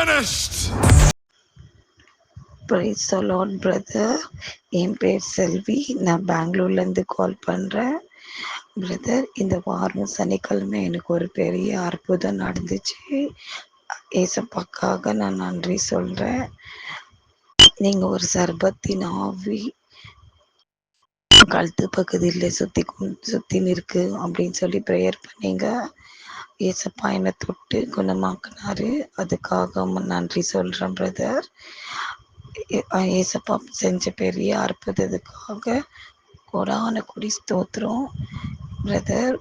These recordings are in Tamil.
finished. ப்ரைஸ் அலாட் பிரதர் என் பேர் செல்வி. நான் பெங்களூர்லேருந்து கால் பண்ணுறேன் பிரதர் இந்த வாரம் சனிக்கிழமை எனக்கு ஒரு பெரிய அற்புதம் நடந்துச்சு. ஏசப்பாக்காக நான் நன்றி சொல்கிறேன் நீங்கள் ஒரு சர்பத்தின் ஆவி கழுத்து பகுதியில் சுற்றி சுற்றின்னு இருக்கு அப்படின்னு சொல்லி ப்ரேயர் பண்ணீங்க. ஏசப்பா என்னை தொட்டு குணமாக்குனாரு. அதுக்காக நன்றி சொல்கிறேன் பிரதர் ஏசப்பா செஞ்ச பெரிய அற்புதத்துக்காக கொடான குடி ஸ்தோத்திரம் பிரதர்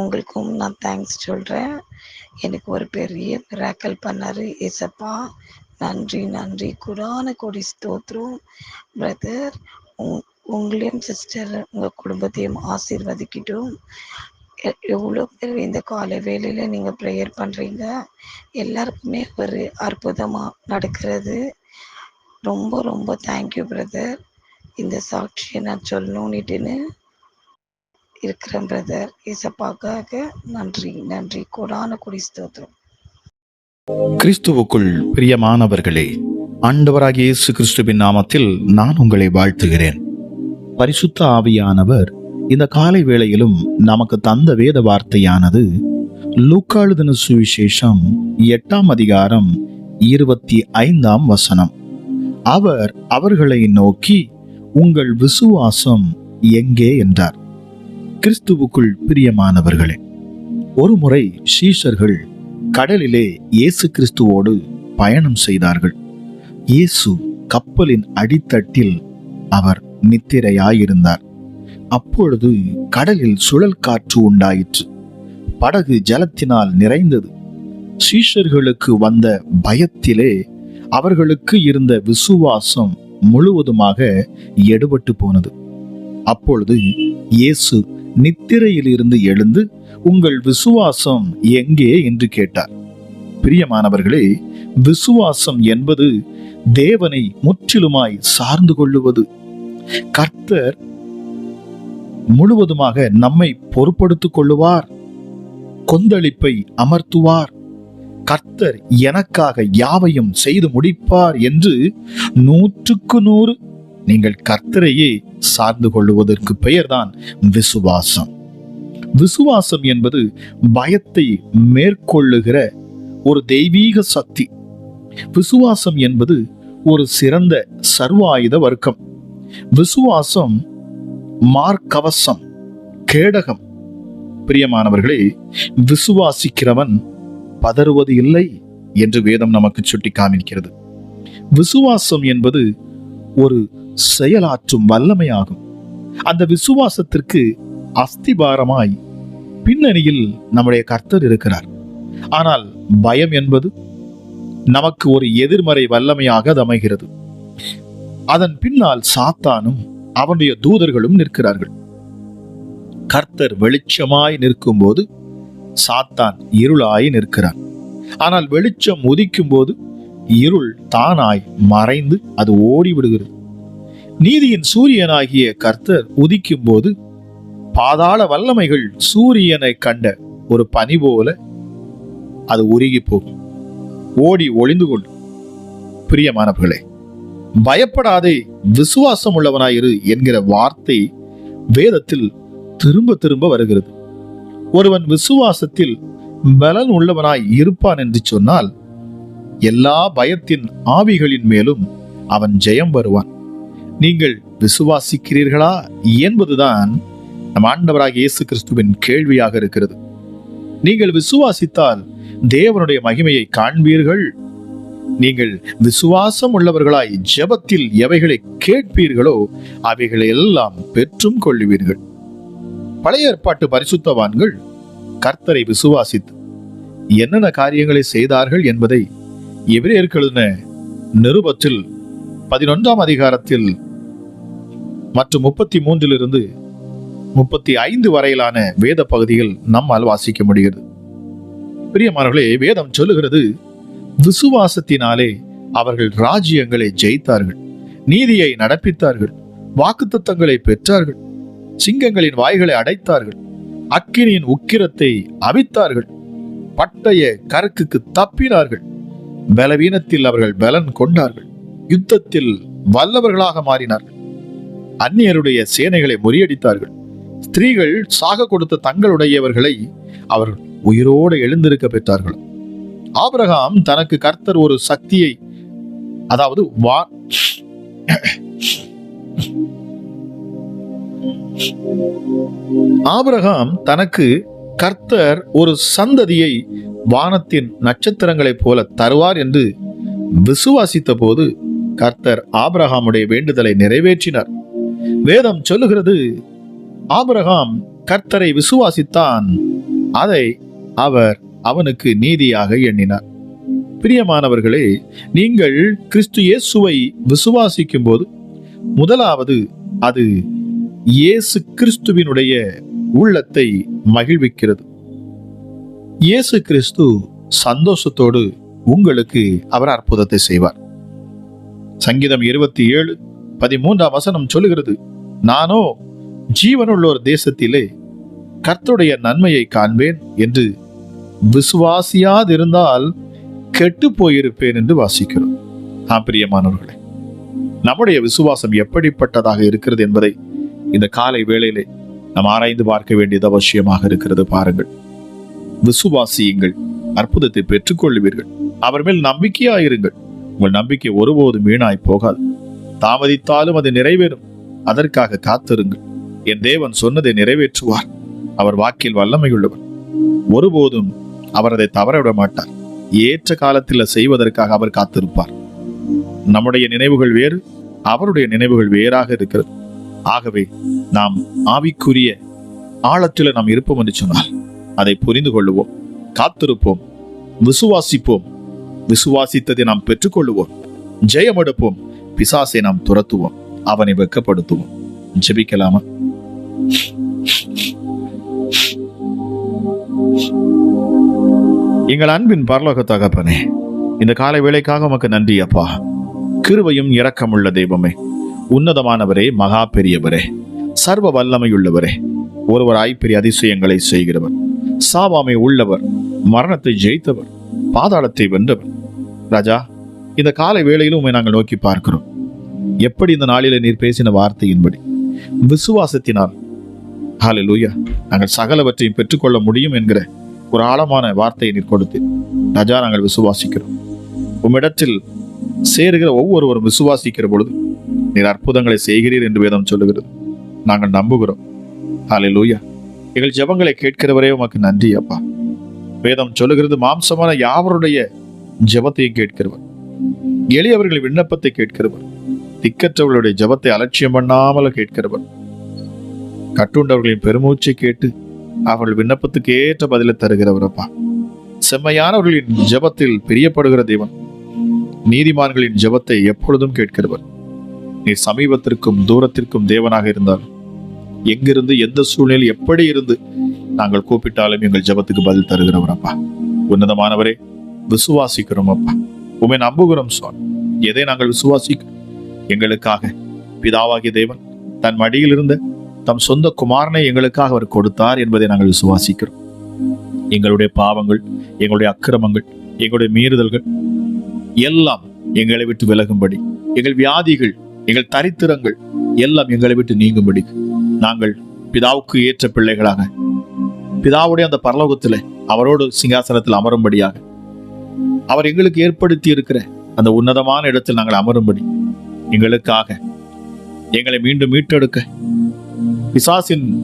உங்களுக்கும் நான் தேங்க்ஸ் சொல்கிறேன் எனக்கு ஒரு பெரிய மிராக்கல் பண்ணார் ஏசப்பா. நன்றி நன்றி. குடான கொடி ஸ்தோத்திரம் பிரதர் உங்களையும் சிஸ்டர் உங்கள் குடும்பத்தையும் ஆசீர்வதிக்கட்டும். எவ்வளோ பேர் இந்த காலை வேலையில் நீங்கள் ப்ரேயர் பண்ணுறீங்க எல்லாருக்குமே ஒரு அற்புதமாக நடக்கிறது. ரொம்ப ரொம்ப தேங்க்யூ பிரதர் இந்த சாட்சியை நான் சொல்லணுன்னுட்டுன்னு இருக்கிறேன் பிரதர் இசப்பாக்காக நன்றி நன்றி. கொடான கொடி ஸ்தோத்திரம். கிறிஸ்துவுக்குள் பிரியமானவர்களே ஆண்டவராகிய இயேசு கிறிஸ்துவின் நாமத்தில் நான் உங்களை வாழ்த்துகிறேன். பரிசுத்த ஆவியானவர் இந்த காலை வேளையிலும் நமக்கு தந்த வேத வார்த்தையானது லூக்காளுதன சுவிசேஷம் எட்டாம் அதிகாரம் இருபத்தி ஐந்தாம் வசனம். அவர் அவர்களை நோக்கி உங்கள் விசுவாசம் எங்கே? என்றார். கிறிஸ்துவுக்குள் பிரியமானவர்களே ஒருமுறை சீஷர்கள் கடலிலே இயேசு கிறிஸ்துவோடு பயணம் செய்தார்கள். இயேசு கப்பலின் அடித்தட்டில் அவர் நித்திரையாயிருந்தார். அப்பொழுது கடலில் சுழல் காற்று உண்டாயிற்று. படகு ஜலத்தினால் நிறைந்தது. சீஷர்களுக்கு வந்த பயத்திலே அவர்களுக்கு இருந்த விசுவாசம் முழுவதுமாக எடுபட்டு போனது. அப்பொழுது இயேசு நித்திரையில் இருந்து எழுந்து உங்கள் விசுவாசம் எங்கே? என்று கேட்டார். பிரியமானவர்களே விசுவாசம் என்பது தேவனை முற்றிலுமாய் சார்ந்து கொள்ளுவது. கர்த்தர் முழுவதுமாக நம்மை பொறுப்படுத்திக் கொள்ளுவார் கொந்தளிப்பை அமர்த்துவார். கர்த்தர் எனக்காக யாவையும் செய்து முடிப்பார் என்று நூற்றுக்கு நூறு நீங்கள் கர்த்தரையே சார்ந்து கொள்ளுவதற்கு பெயர்தான் விசுவாசம். விசுவாசம் என்பது பயத்தை மேற்கொள்ளுகிற ஒரு தெய்வீக சக்தி. விசுவாசம் என்பது ஒரு சிறந்த சர்வாயுத வர்க்கம். விசுவாசம் மார்க்கவசம் கேடகம். பிரியமானவர்களே விசுவாசிக்கிறவன் பதறுவது இல்லை என்று வேதம் நமக்கு சுட்டி காமிக்கிறது விசுவாசம் என்பது ஒரு செயலாற்றும் வல்லமையாகும். அந்த விசுவாசத்திற்கு அஸ்திபாரமாய் பின்னணியில் நம்முடைய கர்த்தர் இருக்கிறார். ஆனால் பயம் என்பது நமக்கு ஒரு எதிர்மறை வல்லமையாக அது அமைகிறது. அதன் பின்னால் சாத்தானும் அவனுடைய தூதர்களும் நிற்கிறார்கள். கர்த்தர் வெளிச்சமாய் நிற்கும் போது சாத்தான் இருளாய் நிற்கிறான். ஆனால் வெளிச்சம் உதிக்கும் போது இருள் தானாய் மறைந்து அது ஓடிவிடுகிறது. நீதியின் சூரியனாகிய கர்த்தர் உதிக்கும் போது பாதாள வல்லமைகள் சூரியனை கண்ட ஒரு பனி போல அது உருகி போகும் ஓடி ஒளிந்து கொள்ளும் பிரியமானவர்களே பயப்படாதே விசுவாசம் உள்ளவனாயிரு என்கிற வார்த்தை வேதத்தில் திரும்ப திரும்ப வருகிறது. ஒருவன் விசுவாசத்தில் பலன் உள்ளவனாய் இருப்பான் என்று சொன்னால் எல்லா பயத்தின் ஆவிகளின் மேலும் அவன் ஜெயம் வருவான். நீங்கள் விசுவாசிக்கிறீர்களா என்பதுதான் நம் ஆண்டவராக இயேசு கிறிஸ்துவின் கேள்வியாக இருக்கிறது. நீங்கள் விசுவாசித்தால் தேவனுடைய மகிமையை காண்பீர்கள் நீங்கள் விசுவாசம் உள்ளவர்களாய் ஜெபத்தில் எவைகளை கேட்பீர்களோ அவைகளை எல்லாம் பெற்றும் கொள்ளுவீர்கள். பழைய ஏற்பாட்டு பரிசுத்தவான்கள் கர்த்தரை விசுவாசித்து என்னென்ன காரியங்களை செய்தார்கள் என்பதை எபிரேயர்களென நிருபத்தில் பதினொன்றாம் அதிகாரத்தில் மற்றும் முப்பத்தி மூன்றிலிருந்து முப்பத்தி ஐந்து வரையிலான வேத பகுதிகள் நம்மால் வாசிக்க முடிகிறது. பிரியமானவர்களே வேதம் சொல்லுகிறது விசுவாசத்தினாலே அவர்கள் ராஜ்யங்களை ஜெயித்தார்கள். நீதியை நடப்பித்தார்கள். வாக்குத்தத்தங்களை பெற்றார்கள். சிங்கங்களின் வாய்களை அடைத்தார்கள். அக்கினியின் உக்கிரத்தை அவித்தார்கள். பட்டய கரக்குக்கு தப்பினார்கள். பலவீனத்தில் அவர்கள் பலன் கொண்டார்கள். யுத்தத்தில் வல்லவர்களாக மாறினார்கள். அந்நியருடைய சேனைகளை முறியடித்தார்கள். ஸ்திரீகள் சாக கொடுத்த தங்களுடையவர்களை அவர்கள் உயிரோடு எழுந்திருக்க பெற்றார்கள். ஆபிரகாம் தனக்கு கர்த்தர் ஒரு சக்தியை அதாவது வா ஆபிரகாம் தனக்கு கர்த்தர் ஒரு சந்ததியை வானத்தின் நட்சத்திரங்களைப் போல தருவார் என்று விசுவாசித்த போது கர்த்தர் ஆபிரகாமுடைய வேண்டுதலை நிறைவேற்றினார். வேதம் சொல்லுகிறது ஆபிரகாம் கர்த்தரை விசுவாசித்தான் அதை அவர் அவனுக்கு நீதியாக எண்ணினார். பிரியமானவர்களே நீங்கள் கிறிஸ்து இயேசுவை விசுவாசிக்கும் போது முதலாவது அது இயேசு கிறிஸ்துவினுடைய உள்ளத்தை மகிழ்விக்கிறது. இயேசு கிறிஸ்து சந்தோஷத்தோடு உங்களுக்கு அவர் அற்புதத்தை செய்வார். சங்கீதம் இருபத்தி ஏழு பதிமூன்றாம் வசனம் சொல்லுகிறது நானோ ஜீவனுள்ளோர் தேசத்திலே கர்த்தருடைய நன்மையை காண்பேன் என்று விசுவாசியாதிருந்தால் கெட்டு போயிருப்பேன் என்று வாசிக்கிறோம். நான் பிரியமானவர்களே நம்முடைய விசுவாசம் எப்படிப்பட்டதாக இருக்கிறது என்பதை இந்த காலை வேளையிலே நாம் ஆராய்ந்து பார்க்க வேண்டியது அவசியமாக இருக்கிறது. பாருங்கள் விசுவாசியுங்கள் அற்புதத்தை பெற்றுக்கொள்ளுவீர்கள். அவர் மேல் நம்பிக்கையாயிருங்கள். உங்கள் நம்பிக்கை ஒருபோதும் வீணாய் போகாது. தாமதித்தாலும் அது நிறைவேறும். அதற்காக காத்திருங்கள். என் தேவன் சொன்னதை நிறைவேற்றுவார். அவர் வாக்கில் வல்லமையுள்ளவர். ஒருபோதும் அவர் அதை தவறவிட மாட்டார் ஏற்ற காலத்தில் செய்வதற்காக அவர் காத்திருப்பார். நம்முடைய நினைவுகள் வேறு அவருடைய நினைவுகள் வேறாக இருக்கிறது. ஆகவே நாம் ஆவிக்குரிய ஆழத்தில் நாம் இருப்போம் என்று சொன்னால் அதை புரிந்து கொள்ளுவோம் காத்திருப்போம் விசுவாசிப்போம். விசுவாசித்ததை நாம் பெற்றுக்கொள்ளுவோம். ஜெயமெடுப்போம் பிசாசை நாம் துரத்துவோம். அவனை வெக்கப்படுத்துவோம். ஜெபிக்கலாமா? எங்கள் அன்பின் பரலோக தகப்பனே இந்த காலை வேளைக்காக உமக்கு நன்றி அப்பா. கிருவையும் இரக்கமுள்ள தெய்வமே உன்னதமானவரே மகா பெரியவரே சர்வ வல்லமையுள்ளவரே ஒருவர் ஐப்பெரிய அதிசயங்களை செய்கிறவர் சாவாமை உள்ளவர் மரணத்தை ஜெயித்தவர் பாதாளத்தை வென்றவர். ராஜா இந்த காலை வேளையிலும் உண்மை நாங்கள் நோக்கி பார்க்கிறோம். எப்படி இந்த நாளில நீர் பேசின வார்த்தையின்படி விசுவாசத்தினால் ஹalleluya நாங்கள் சகலவற்றையும் பெற்றுக்கொள்ள முடியும் என்கிற ஒரு ஆழமான வார்த்தையை நீர் கொடுத்து ராஜா நாங்கள் விசுவாசிக்கிறோம். உம்மிடத்தில் சேருகிற ஒவ்வொருவரும் விசுவாசிக்கிற பொழுது நீர் அற்புதங்களை செய்கிறீர் என்று வேதம் சொல்லுகிறது. நாங்கள் நம்புகிறோம். ஹalleluya. எங்கள் ஜெபங்களை கேட்கிறவரே உமக்கு நன்றி அப்பா. வேதம் சொல்லுகிறது மாம்சமான யாவருடைய ஜபத்தையும் கேட்கிறவர். எளியவர்கள் விண்ணப்பத்தை கேட்கிறவர். திக்கற்றவர்களுடைய ஜெபத்தை அலட்சியம் பண்ணாமல் கேட்கிறவர். கட்டுண்டவர்களின் பெருமூச்சை கேட்டு அவர்கள் விண்ணப்பத்துக்கு ஏற்ற பதிலை தருகிறவரப்பா செம்மையானவர்களின் ஜெபத்தில் பிரியப்படுகிற தேவன் நீதிமான்களின் ஜெபத்தை எப்பொழுதும் கேட்கிறவர். நீ சமீபத்திற்கும் தூரத்திற்கும் தேவனாக இருந்தால் எங்கிருந்து எந்த சூழ்நிலையில் எப்படி இருந்து நாங்கள் கூப்பிட்டாலும் எங்கள் ஜெபத்துக்கு பதில் தருகிறவர் அப்பா. உன்னதமானவரே விசுவாசிக்கிறோம் அப்பா. உமை நம்புகிறோம் சுவாமி. எதை நாங்கள் விசுவாசிக்கிறோம் எங்களுக்காக பிதாவாகிய தேவன் தன் மடியில் இருந்த தம் சொந்த குமாரனை எங்களுக்காக அவர் கொடுத்தார் என்பதை நாங்கள் விசுவாசிக்கிறோம். எங்களுடைய பாவங்கள் எங்களுடைய அக்கிரமங்கள் எங்களுடைய மீறுதல்கள் எல்லாம் எங்களை விட்டு விலகும்படி எங்கள் வியாதிகள் எங்கள் தரித்திரங்கள் எல்லாம் எங்களை விட்டு நீங்கும்படி நாங்கள் பிதாவுக்கு ஏற்ற பிள்ளைகளாக பிதாவுடைய அந்த பரலோகத்தில் அவரோடு சிங்காசனத்தில் அமரும்படியாக அவர் எங்களுக்கு ஏற்படுத்தி இருக்கிற அந்த உன்னதமான இடத்தில் நாங்கள் அமரும்படி எங்களுக்காக எங்களை மீண்டும் மீட்டெடுக்க பிசாசின்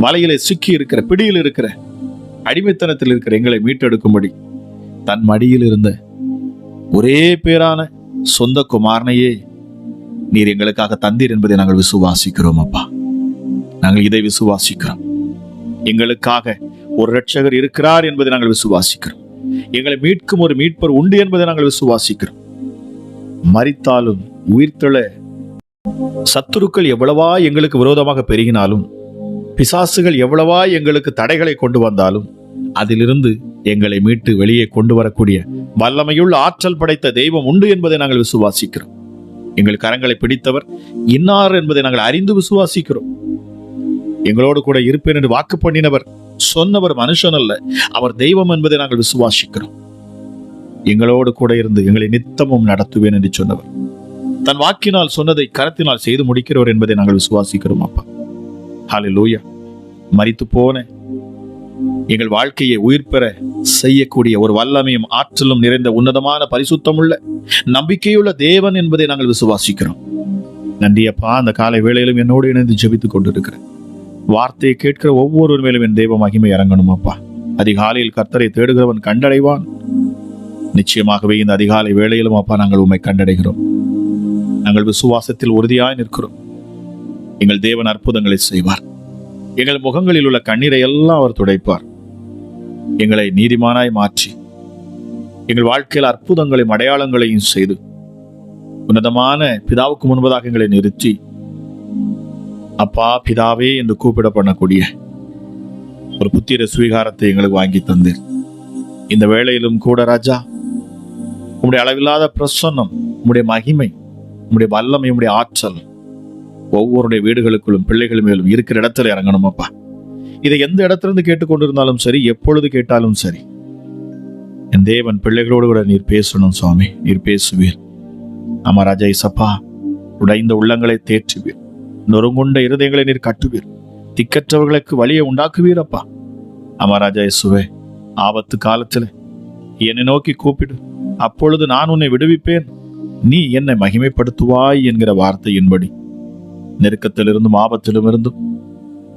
வலையிலே சிக்கி இருக்கிற பிடியில் இருக்கிற அடிமைத்தனத்தில் இருக்கிற எங்களை மீட்டெடுக்கும்படி தன் மடியில் இருந்த ஒரே பேரான சொந்த குமாரனையே நீர் எங்களுக்காக தந்தீர் என்பதை நாங்கள் விசுவாசிக்கிறோம் அப்பா. நாங்கள் இதை விசுவாசிக்கிறோம். எங்களுக்காக ஒரு ரட்சகர் இருக்கிறார் என்பதை நாங்கள் விசுவாசிக்கிறோம். எங்களை மீட்கும் ஒரு மீட்பர் உண்டு என்பதை நாங்கள் விசுவாசிக்கிறோம். மறித்தாலும் உயிர்த்தெழ சத்துருக்கள் எவ்வளவா எங்களுக்கு விரோதமாக பெருகினாலும் பிசாசுகள் எவ்வளவா எங்களுக்கு தடைகளை கொண்டு வந்தாலும் அதிலிருந்து எங்களை மீட்டு வெளியே கொண்டு வரக்கூடிய வல்லமையுள்ள ஆற்றல் படைத்த தெய்வம் உண்டு என்பதை நாங்கள் விசுவாசிக்கிறோம். எங்கள் கரங்களை பிடித்தவர் இன்னார் என்பதை நாங்கள் அறிந்து விசுவாசிக்கிறோம். எங்களோடு கூட இருப்பேன் என்று வாக்கு பண்ணினவர் சொன்னவர் மனுஷன் அல்ல அவர் தெய்வம் என்பதை நாங்கள் விசுவாசிக்கிறோம். எங்களோடு கூட இருந்து எங்களை நித்தமும் நடத்துவேன் என்று சொன்னவர். தன் வாக்கினால் சொன்னதை கரத்தினால் செய்து முடிக்கிறவர் என்பதை நாங்கள் விசுவாசிக்கிறோம் அப்பா. லூயா மறித்துப் போன எங்கள் வாழ்க்கையை உயிர் பெற செய்யக்கூடிய ஒரு வல்லமையும் ஆற்றலும் நிறைந்த உன்னதமான பரிசுத்தமுள்ள நம்பிக்கையுள்ள தேவன் என்பதை நாங்கள் விசுவாசிக்கிறோம். நன்றி அப்பா. அந்த காலை வேளையிலும் என்னோடு இணைந்து ஜெபித்துக் கொண்டிருக்கிறேன் வார்த்தையை கேட்கிற ஒவ்வொரு மேலும் என் தெய்வ மகிமை இறங்கணும் அப்பா. அதிகாலையில் கர்த்தரை தேடுகிறவன் கண்டடைவான். நிச்சயமாகவே இந்த அதிகாலை வேளையிலும் அப்பா நாங்கள் உம்மை கண்டடைகிறோம். நாங்கள் விசுவாசத்தில் உறுதியாய் நிற்கிறோம். எங்கள் தேவன் அற்புதங்களை செய்வார். எங்கள் முகங்களில் உள்ள கண்ணீரை எல்லாம் அவர் துடைப்பார். எங்களை நீதிமானாய் மாற்றி எங்கள் வாழ்க்கையில் அற்புதங்களையும் அடையாளங்களையும் செய்து உன்னதமான பிதாவுக்கு முன்பதாக எங்களை நிறுத்தி அப்பா பிதாவே என்று கூப்பிட பண்ணக்கூடிய ஒரு புத்திர சுவீகாரத்தை எங்களுக்கு வாங்கி தந்தீர் இந்த வேளையிலும் கூட ராஜா உங்களுடைய அளவில்லாத பிரசன்னம் உங்களுடைய மகிமை உம்முடைய வல்லமை உம்முடைய ஆற்றல் ஒவ்வொருடைய வீடுகளுக்குள்ளும் பிள்ளைகள் மேலும் இருக்கிற இடத்துல இறங்கணும் அப்பா இதை எந்த இடத்துல இருந்து கேட்டுக்கொண்டிருந்தாலும் சரி எப்பொழுது கேட்டாலும் சரி. என் தேவன் பிள்ளைகளோடு கூட நீர் பேசணும் சுவாமி நீர் பேசுவீர். ஆமா ராஜா இசப்பா உடைந்த உள்ளங்களை தேற்றுவீர். நொறுங்குண்ட இருதயங்களை நீர் கட்டுவீர். திக்கற்றவர்களுக்கு வழியை உண்டாக்குவீரப்பா. அமராஜா ஆமா ராஜா ஆபத்து காலத்துல என்னை நோக்கி கூப்பிடு. அப்பொழுது நான் உன்னை விடுவிப்பேன். நீ என்னை மகிமைப்படுத்துவாய் என்கிற வார்த்தையின்படி. நெருக்கத்திலிருந்தும் ஆபத்திலும் இருந்தும்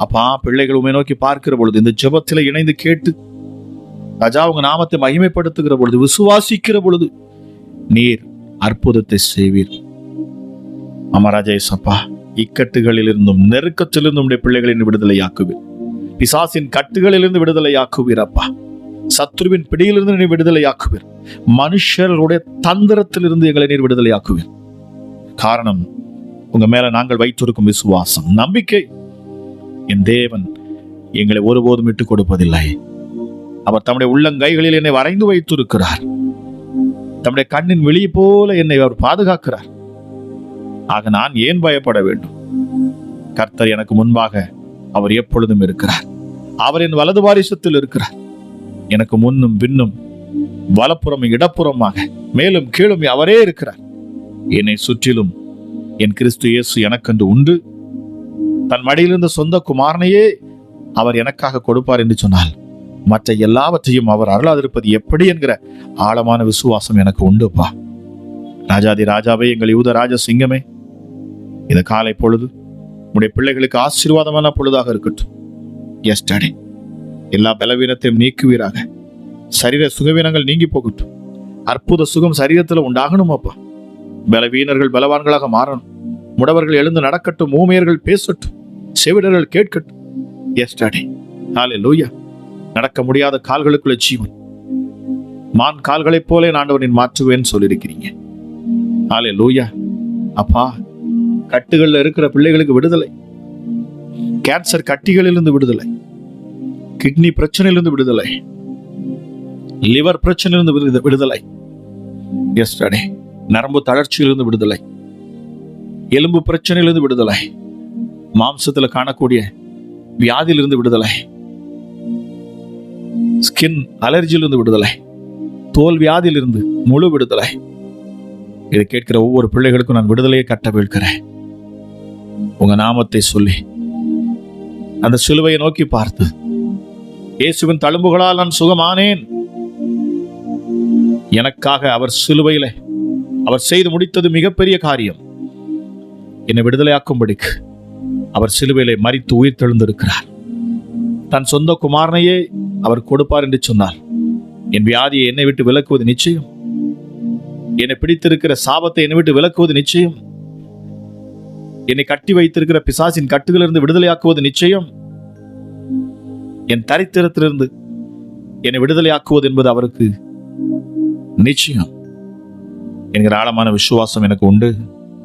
அப்பா பிள்ளைகள் உண்மை நோக்கி பார்க்கிற பொழுது இந்த ஜெபத்தில் இணைந்து கேட்டு ராஜா உங்க நாமத்தை மகிமைப்படுத்துகிற பொழுது விசுவாசிக்கிற பொழுது நீர் அற்புதத்தை செய்வீர். ஆமா ராஜா இயேசப்பா இக்கட்டுகளில் இருந்தும் நெருக்கத்திலிருந்தும் உடைய பிள்ளைகளின் விடுதலையாக்குவீர். பிசாசின் கட்டுகளிலிருந்து விடுதலையாக்குவீர் அப்பா. சத்ருவின் பிடியிலிருந்து நீ விடுதலையாக்குவீர். மனுஷருடைய தந்திரத்திலிருந்து எங்களை நீர் விடுதலையாக்குவீர். காரணம் உங்க மேல நாங்கள் வைத்திருக்கும் விசுவாசம் நம்பிக்கை. என் தேவன் எங்களை ஒருபோதும் விட்டுக் கொடுப்பதில்லை. அவர் தம்முடைய உள்ளங்கைகளில் என்னை வரைந்து வைத்திருக்கிறார். தம்முடைய கண்ணின் வெளி போல என்னை அவர் பாதுகாக்கிறார். ஆக நான் ஏன் பயப்பட வேண்டும்? கர்த்தர் எனக்கு முன்பாக அவர் எப்பொழுதும் இருக்கிறார். அவர் என் வலது வாரிசத்தில் இருக்கிறார். எனக்கு முன்னும் பின்னும் வலப்புறமும் இடப்புறமாக மேலும் கீழும் அவரே இருக்கிறார். என்னை சுற்றிலும் என் கிறிஸ்து இயேசு எனக்கென்று உண்டு. தன் மடியிலிருந்த சொந்த குமாரனையே அவர் எனக்காக கொடுப்பார் என்று சொன்னால் மற்ற எல்லாவற்றையும் அவர் அருளாதிருப்பது எப்படி என்கிற ஆழமான விசுவாசம் எனக்கு உண்டுப்பா ராஜாதி ராஜாவே எங்கள் யூத ராஜ சிங்கமே இந்த காலை பொழுது உடைய பிள்ளைகளுக்கு ஆசீர்வாதமான பொழுதாக இருக்கட்டும். எஸ்டடி எல்லா பலவீனத்தையும் நீக்குவீராக. சரீர சுகவீனங்கள் நீங்கி போகட்டும். அற்புத சுகம் சரீரத்தில் உண்டாகணும் அப்பா. பலவீனர்கள் பலவான்களாக மாறணும். முடவர்கள் எழுந்து நடக்கட்டும் ஊமையர்கள் பேசட்டும் செவிடர்கள் கேட்கட்டும். எஸ்டடி ஹாலே லூயா நடக்க முடியாத கால்களுக்குள்ள ஜீவன். மான் கால்களைப் போல ஆண்டவனின் மாற்றுவேன்னு சொல்லியிருக்கிறீங்க. ஹாலே லூயா அப்பா கட்டுகள்ல இருக்கிற பிள்ளைகளுக்கு விடுதலை. கேன்சர் கட்டிகளிலிருந்து விடுதலை. கிட்னி பிரச்சனையிலிருந்து விடுதலை. லிவர் பிரச்சனையிலிருந்து விடுதலை. எஸ்டே நரம்பு தளர்ச்சியிலிருந்து விடுதலை. எலும்பு பிரச்சனையிலிருந்து விடுதலை. மாம்சத்தில் காணக்கூடிய வியாதியிலிருந்து விடுதலை. ஸ்கின் அலர்ஜியிலிருந்து விடுதலை. தோல் வியாதியிலிருந்து முழு விடுதலை. இதை கேட்கிற ஒவ்வொரு பிள்ளைகளுக்கும் நான் விடுதலையை கட்ட வீழ்கிறேன் உங்க நாமத்தை சொல்லி அந்த சிலுவையை நோக்கி பார்த்து இயேசுவின் தழும்புகளால் நான் சுகமானேன். எனக்காக அவர் சிலுவையில அவர் செய்து முடித்தது மிகப்பெரிய காரியம். என்னை விடுதலையாக்கும்படிக்கு அவர் சிலுவையிலே மறித்து உயிர் தெழுந்திருக்கிறார். தன் சொந்த குமாரனையே அவர் கொடுப்பார் என்று சொன்னார் என் வியாதியை என்னை விட்டு விலக்குவது நிச்சயம். என்னை பிடித்திருக்கிற சாபத்தை என்னை விட்டு விலக்குவது நிச்சயம். என்னை கட்டி வைத்திருக்கிற பிசாசின் கட்டுகளிலிருந்து விடுதலையாக்குவது நிச்சயம். என் தரித்திரத்திலிருந்து என்னை விடுதலையாக்குவது என்பது அவருக்கு நிச்சயம். என்கிற ஆழமான விசுவாசம் எனக்கு உண்டு.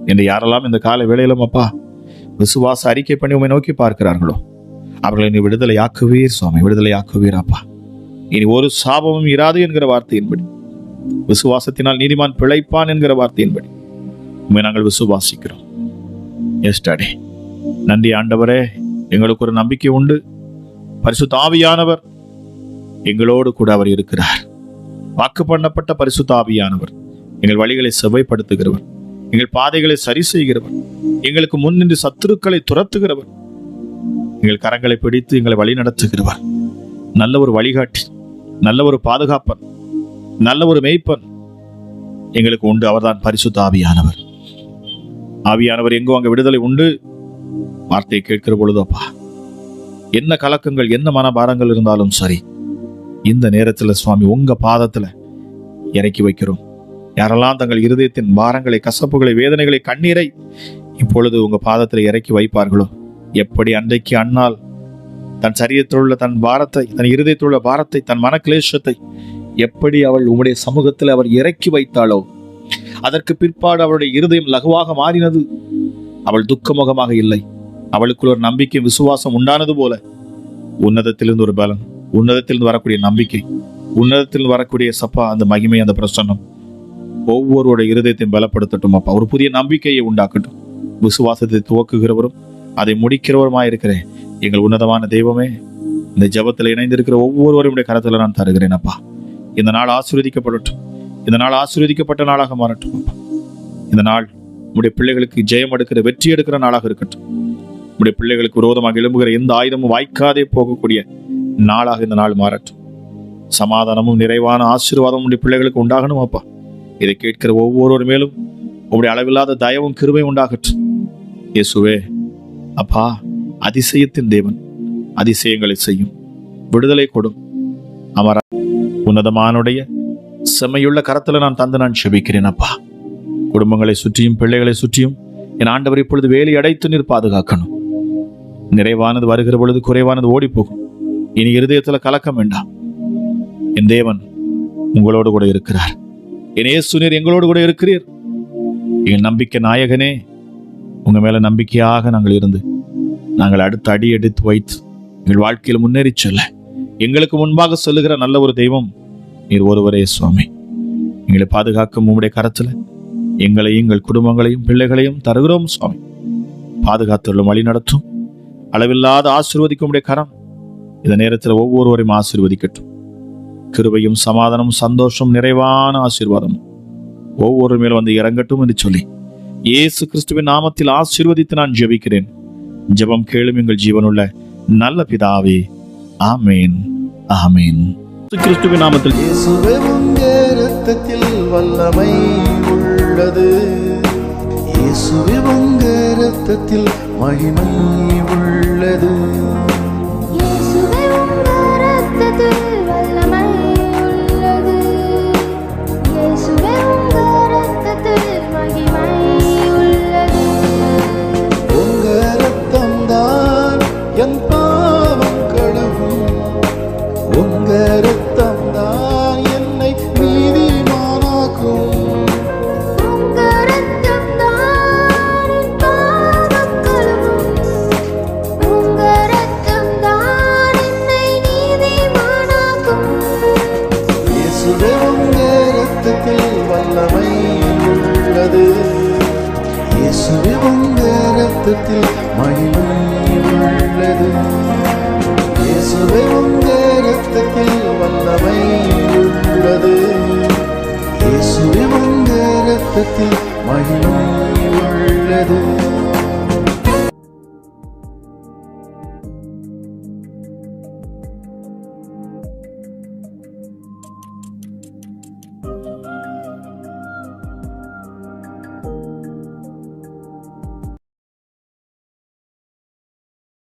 என்று யாரெல்லாம் இந்த கால வேளையிலும் அப்பா விசுவாச அறிக்கை பண்ணி உண்மை நோக்கி பார்க்கிறார்களோ அவர்களை நீ விடுதலையாக்குவீர் சுவாமி விடுதலையாக்குவீர் அப்பா. இனி ஒரு சாபமும் இராது என்கிற வார்த்தையின்படி விசுவாசத்தினால் நீதிமான் பிழைப்பான் என்கிற வார்த்தையின்படி உண்மை நாங்கள் விசுவாசிக்கிறோம். எஸ்டாடே நன்றி ஆண்டவரே. எங்களுக்கு ஒரு நம்பிக்கை உண்டு. பரிசு தாவியானவர் எங்களோடு கூட அவர் இருக்கிறார். வாக்கு பண்ணப்பட்ட பரிசு ஆவியானவர் எங்கள் வழிகளை செவ்வைப்படுத்துகிறவர். எங்கள் பாதைகளை சரி செய்கிறவர். எங்களுக்கு முன்னின்று சத்துருக்களை துரத்துகிறவர். எங்கள் கரங்களை பிடித்து எங்களை வழி நடத்துகிறவர். நல்ல ஒரு வழிகாட்டி நல்ல ஒரு பாதுகாப்பன் நல்ல ஒரு மெய்ப்பன் எங்களுக்கு உண்டு அவர்தான் பரிசுத்த ஆவியானவர் ஆவியானவர் எங்கோ அங்கே விடுதலை உண்டு. வார்த்தையை கேட்கிற பொழுதோப்பா என்ன கலக்கங்கள் என்ன மனபாரங்கள் இருந்தாலும் சரி இந்த நேரத்தில் சுவாமி உங்க பாதத்துல இறக்கி வைக்கிறோம். யாரெல்லாம் தங்கள் இருதயத்தின் பாரங்களை கசப்புகளை வேதனைகளை கண்ணீரை இப்பொழுது உங்க பாதத்தில் இறக்கி வைப்பார்களோ? எப்படி அன்றைக்கு அண்ணால் தன் சரீரத்தில் உள்ள தன் பாரத்தை தன் இருதயத்தில் உள்ள பாரத்தை தன் மன கிளேஷத்தை எப்படி அவள் உம்முடைய சமூகத்தில் அவர் இறக்கி வைத்தாளோ? அதற்கு பிற்பாடு அவளுடைய இருதயம் லகுவாக மாறினது அவள் துக்கமுகமாக இல்லை. அவளுக்குள் ஒரு நம்பிக்கை விசுவாசம் உண்டானது போல உன்னதத்திலிருந்து ஒரு பலன் உன்னதத்திலிருந்து வரக்கூடிய நம்பிக்கை உன்னதத்திலிருந்து வரக்கூடிய சப்பா அந்த மகிமை அந்த பிரசன்னம் ஒவ்வொருவருடைய இருதயத்தையும் பலப்படுத்தட்டும் அப்பா. ஒரு புதிய நம்பிக்கையை உண்டாக்கட்டும். விசுவாசத்தை துவக்குகிறவரும் அதை முடிக்கிறவருமாய் இருக்கிறேன். எங்கள் உன்னதமான தெய்வமே இந்த ஜபத்தில் இணைந்திருக்கிற ஒவ்வொருவருடைய கரத்தில் நான் தருகிறேன் அப்பா. இந்த நாள் ஆசீர்வதிக்கப்படட்டும். இந்த நாள் ஆசீர்வதிக்கப்பட்ட நாளாக மாறட்டும் அப்பா. இந்த நாள் உடைய பிள்ளைகளுக்கு ஜெயம் எடுக்கிற வெற்றி எடுக்கிற நாளாக இருக்கட்டும். உடைய பிள்ளைகளுக்கு விரோதமாக எழும்புகிற எந்த ஆயுதமும் வாய்க்காதே போகக்கூடிய நாளாக இந்த நாள் மாறட்டும். சமாதானமும் நிறைவான ஆசீர்வாதமும் உடைய பிள்ளைகளுக்கு உண்டாகணும் அப்பா. இதை கேட்கிற ஒவ்வொருவர் மேலும் உங்களுடைய அளவில்லாத தயவும் கிருபை உண்டாகட்டும். இயேசுவே அப்பா அதிசயத்தின் தேவன் அதிசயங்களை செய்யும். விடுதலை கொடும். அமர உன்னதமானுடைய செம்மையுள்ள கரத்துல நான் தந்து நான் செபிக்கிறேன் அப்பா. குடும்பங்களை சுற்றியும் பிள்ளைகளை சுற்றியும் என் ஆண்டவர் இப்பொழுது வேலை அடைத்து நீர் பாதுகாக்கணும் நிறைவானது வருகிற பொழுது குறைவானது ஓடிப்போகும். இனி இருதயத்தில் கலக்கம் வேண்டாம். என் தேவன் உங்களோடு கூட இருக்கிறார். என் இயேசு எங்களோடு கூட இருக்கிறீர். என் நம்பிக்கை நாயகனே உங்க மேல நம்பிக்கையாக நாங்கள் இருந்து நாங்கள் அடுத்த அடி எடுத்து வைத்து எங்கள் வாழ்க்கையில் முன்னேறி செல்ல. எங்களுக்கு முன்பாக சொல்லுகிற நல்ல ஒரு தெய்வம் நீர் ஒருவரே சுவாமி. எங்களை பாதுகாக்கும் உங்களுடைய கரத்துல எங்களையும் எங்கள் குடும்பங்களையும் பிள்ளைகளையும் தருகிறோம் சுவாமி. பாதுகாத்துள்ள வழி நடத்தும். அளவில்லாத ஆசீர்வதிக்கும் உடைய கரம். இந்த நேரத்தில் ஒவ்வொருவரையும் ஆசிர்வதிக்கட்டும். கிருபையும் சமாதானம் சந்தோஷம் நிறைவான ஆசீர்வாதம் ஒவ்வொரு மேலும் வந்து இறங்கட்டும் என்று சொல்லி இயேசு கிறிஸ்துவின் நாமத்தில் ஆசீர்வதித்து நான் ஜெபிக்கிறேன். ஜெபம் கேளும் எங்கள் ஜீவனுள்ள நல்ல பிதாவே ஆமேன் ஆமேன். கிறிஸ்துவின் நாமத்தில் இரத்தத்தில் வல்லமை உள்ளது. இயேசுவே உங்க இரத்தத்தில் மகிமை உள்ளது. இயேசுவே இரத்தத்தில் மகிமை